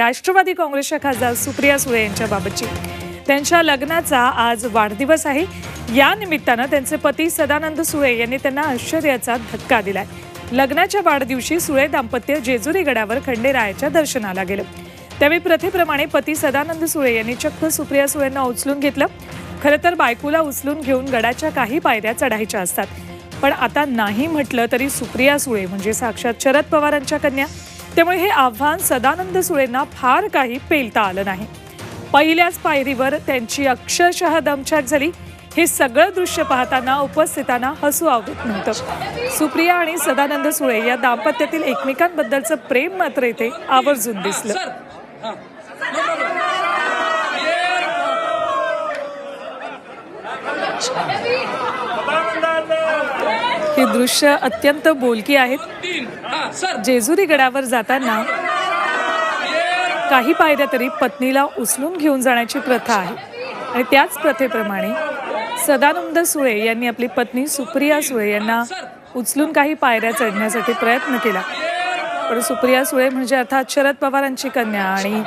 राष्ट्रवादी काँग्रेसच्या खासदार सुप्रिया सुळे यांच्याबाबतची. त्यांच्या लग्नाचा आज वाढदिवस आहे. या निमित्तानं त्यांचे पती सदानंद सुळे यांनी त्यांना आश्चर्याचा धक्का दिलाय. लग्नाच्या वाढदिवशी सुळे दाम्पत्य जेजुरी गडावर खंडेरायाच्या दर्शनाला गेलं. त्यावेळी प्रथेप्रमाणे पती सदानंद सुळे यांनी चक्क सुप्रिया सुळेंना उचलून घेतलं. खरं तर बायकोला उचलून घेऊन गडाच्या काही पायऱ्या चढायच्या असतात. पण आता नाही म्हटलं तरी सुप्रिया सुळे म्हणजे साक्षात शरद पवारांच्या कन्या त्यामुळे हे आव्हान सदानंद सुळेंना फार काही पेलता आलं नाही. पहिल्याच पायरीवर त्यांची अक्षरशः दमछाक झाली. हे सगळं दृश्य पाहताना उपस्थितांना हसू आवडत नव्हतं. सुप्रिया आणि सदानंद सुळे या दाम्पत्यातील एकमेकांबद्दलचं प्रेम मात्र इथे आवर्जून दिसलं. हे ही दृश्य अत्यंत बोलकी आहेत. जेजुरी गडावर जाताना काही पायऱ्या तरी पत्नीला उचलून घेऊन जाण्याची प्रथा आहे. आणि त्याच प्रथेप्रमाणे सदानंद सुळे यांनी आपली पत्नी सुप्रिया सुळे यांना उचलून काही पायऱ्या चढण्यासाठी प्रयत्न केला. पण सुप्रिया सुळे म्हणजे अर्थात शरद पवारांची कन्या आणि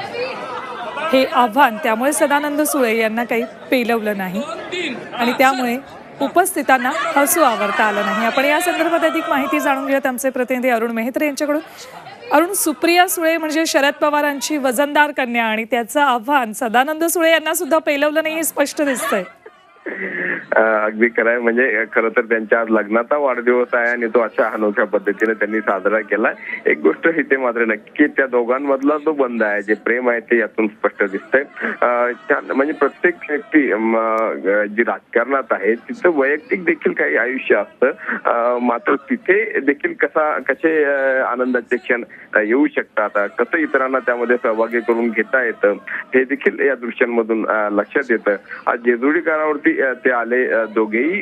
हे आव्हान त्यामुळे सदानंद सुळे यांना काही पेलवलं नाही. आणि त्यामुळे उपस्थितांना हसू आवरता आलं नाही. आपण या संदर्भात अधिक माहिती जाणून घेऊयात. आमचे प्रतिनिधी अरुण मेहत्रे यांच्याकडून. अरुण सुप्रिया सुळे म्हणजे शरद पवारांची वजनदार कन्या आणि त्याचं आव्हान सदानंद सुळे यांना सुद्धा पेलवलं नाही हे स्पष्ट दिसतंय. अगदी खरं आहे म्हणजे खरं तर त्यांच्या आज लग्नाचा वाढदिवस आहे आणि तो अशा अनोख्या पद्धतीने त्यांनी साजरा केलाय. एक गोष्ट इथे मात्र नक्की त्या दोघांमधला जो बंद आहे जे प्रेम आहे ते यातून स्पष्ट दिसतंय. म्हणजे प्रत्येक व्यक्ती जी राजकारणात आहे तिचं वैयक्तिक देखील काही आयुष्य असतं. मात्र तिथे देखील कसा कसे आनंदाचे क्षण येऊ शकतात कसं इतरांना त्यामध्ये सहभागी करून घेता येतं हे देखील या दृश्यांमधून लक्षात येतं. आज जेजुरी ते आले अं, दोघेही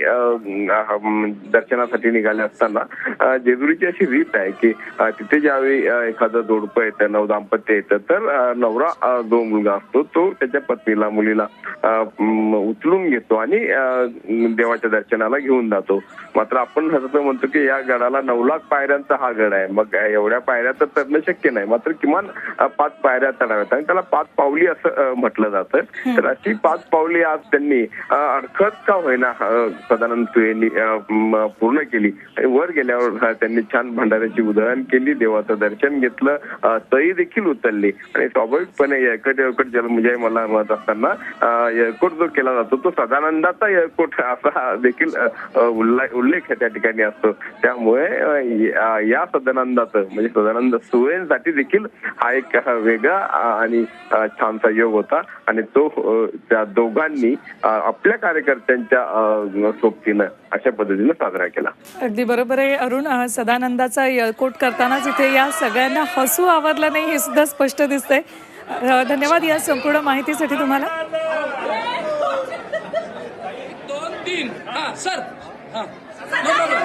दर्शनासाठी निघाले असताना जेजुरीची अशी रीत आहे की तिथे ज्यावेळी एखादं जोडपं येतं नवदाम्पत्य येतं तर नवरा जो मुलगा असतो तो त्याच्या पत्नीला मुलीला उचलून घेतो आणि देवाच्या दर्शनाला घेऊन जातो. मात्र आपण असं म्हणतो की या गडाला नऊ लाख पायऱ्यांचा हा गड आहे. मग एवढ्या पायऱ्या तर चढणं शक्य नाही. मात्र किमान पाच पायऱ्या चढाव्यात. आणि त्याला पाच पावली असं म्हटलं जातं. तर अशी पाच पावली आज त्यांनी अडखत का होईना सदानंद सुळेंनी पूर्ण केली. आणि वर गेल्यावर त्यांनी छान भंडाऱ्याची उधळण केली देवाचं दर्शन घेतलं अं, तळी देखील उचलली आणि स्वाभाविकपणे एकट येळकट जन्मजय मला म्हणत असताना अं, जो केला जातो तो सदानंदाचा येळकोट असा देखील उल्लेख त्या ठिकाणी असतो. त्यामुळे या- सदानंदाचं म्हणजे सदानंद सुळेंसाठी देखील हा एक वेगळा आणि छानसा योग होता. आणि तो त्या दोघांनी आपल्या कार्यकर्त्यांच्या अं, सोबतीनं अशा पद्धतीनं साजरा केला. अगदी बरोबर आहे अरुण सदानंदाचा यळकोट करतानाच इथे या सगळ्यांना हसू आवरलं नाही हे सुद्धा स्पष्ट दिसतंय. धन्यवाद या संपूर्ण माहितीसाठी तुम्हाला. दोन तीन हां सर. हां. नो प्रॉब्लेम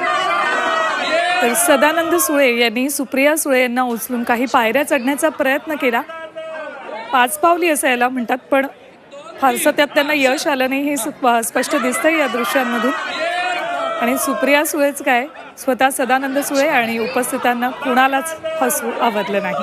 तर सदानंद सुळे यांनी सुप्रिया सुळे यांना उचलून काही पायऱ्या चढण्याचा प्रयत्न केला. पाच पावली असं याला म्हणतात पण फारसं त्यात त्यांना यश आलं नाही हे स्पष्ट दिसतंय या दृश्यांमधून. आणि सुप्रिया सुळेच काय? स्वतः सदानंद सुळे आणि उपस्थितांना कुणालाच हसू आवडलं नाही.